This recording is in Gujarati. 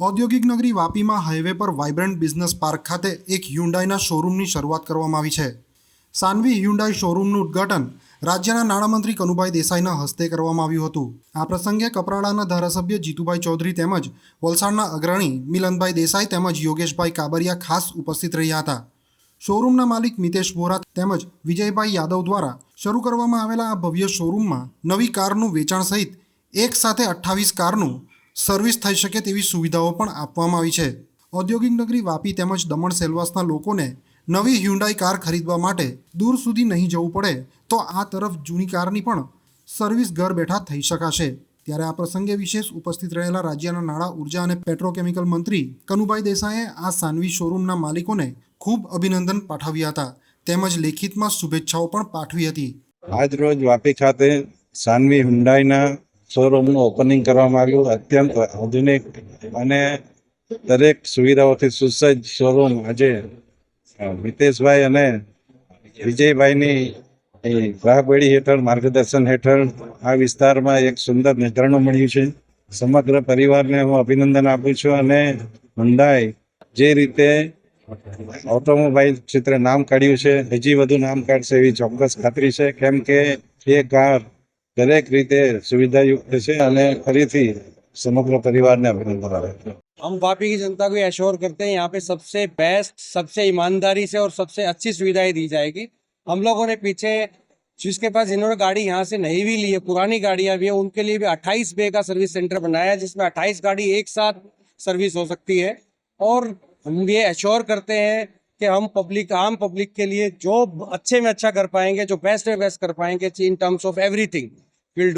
ઔદ્યોગિક નગરી વાપીમાં હાઈવે પર વાઇબ્રન્ટ બિઝનેસ પાર્ક ખાતે એક હ્યુન્ડાઈના શોરૂમની શરૂઆત કરવામાં આવી છે. સાનવી હ્યુન્ડાઈ શોરૂમનું ઉદ્ઘાટન રાજ્યના નાણામંત્રી કનુભાઈ દેસાઈના હસ્તે કરવામાં આવ્યું હતું. આ પ્રસંગે કપરાડાના ધારાસભ્ય જીતુભાઈ ચૌધરી તેમજ વલસાડના અગ્રણી મિલનભાઈ દેસાઈ તેમજ યોગેશભાઈ કાબરિયા ખાસ ઉપસ્થિત રહ્યા હતા. શોરૂમના માલિક મિતેશ વોરા તેમજ વિજયભાઈ યાદવ દ્વારા શરૂ કરવામાં આવેલા આ ભવ્ય શોરૂમમાં નવી કારનું વેચાણ સહિત એક સાથે અઠ્ઠાવીસ કારનું સર્વિસ થઈ શકે તેવી સુવિધાઓ પણ આપવામાં આવી છે. ઔદ્યોગિક નગરી વાપી તેમજ દમણ સેલવાસના લોકોને નવી હ્યુન્ડાઈ કાર ખરીદવા માટે દૂર સુધી નહીં જવું પડે તો આ તરફ જૂની કારની પણ સર્વિસ ઘર બેઠા થઈ શકાશે. ત્યારે આ પ્રસંગે વિશેષ ઉપસ્થિત રહેલા રાજ્યના નાણાં, ઊર્જા અને પેટ્રોકેમિકલ મંત્રી કનુભાઈ દેસાઈએ આ સાનવી શોરૂમના માલિકોને ખૂબ અભિનંદન પાઠવ્યા હતા. તેમજ લેખિતમાં શુભેચ્છાઓ પણ પાઠવી હતી. આજ રોજ વાપી ખાતે સાનવી હુન્ડાઈના શોરૂમનું ઓપનિંગ કરવામાં આવ્યું અત્યંત આધુનિક અને દરેક સુવિધાઓથી સુસજ્જ શોરૂમ આજે મિતેશભાઈ અને વિજયભાઈની રાહબેડી હેઠળ, માર્ગદર્શન હેઠળ આ વિસ્તારમાં એક સુંદર નજરાણું મળ્યું છે. સમગ્ર પરિવારને હું અભિનંદન આપું છું અને હુંડાઈ જે રીતે ઓટોમોબાઈલ ક્ષેત્રે નામ કાઢ્યું છે, હજી વધુ નામ કાઢશે એવી ચોક્કસ ખાતરી છે. કેમ કે એ કાર દરેક રીતે સુવિધાયુક્ત છે અને ફરીથી સમગ્ર પરિવારને અભિનંદન આપે છે हम वापी की जनता को एश्योर करते हैं यहाँ पे सबसे बेस्ट सबसे ईमानदारी से और सबसे अच्छी सुविधाएं दी जाएगी हम लोगों ने पीछे जिसके पास जिन्होंने गाड़ी यहाँ से नहीं भी ली है पुरानी गाड़ियां भी है उनके लिए भी 28 बे का सर्विस सेंटर बनाया है जिसमें 28 गाड़ी एक साथ सर्विस हो सकती है और हम ये एश्योर करते हैं कि हम पब्लिक आम पब्लिक के लिए जो अच्छे में अच्छा कर पाएंगे जो बेस्ट में बेस्ट कर पाएंगे इन टर्म्स ऑफ एवरीथिंग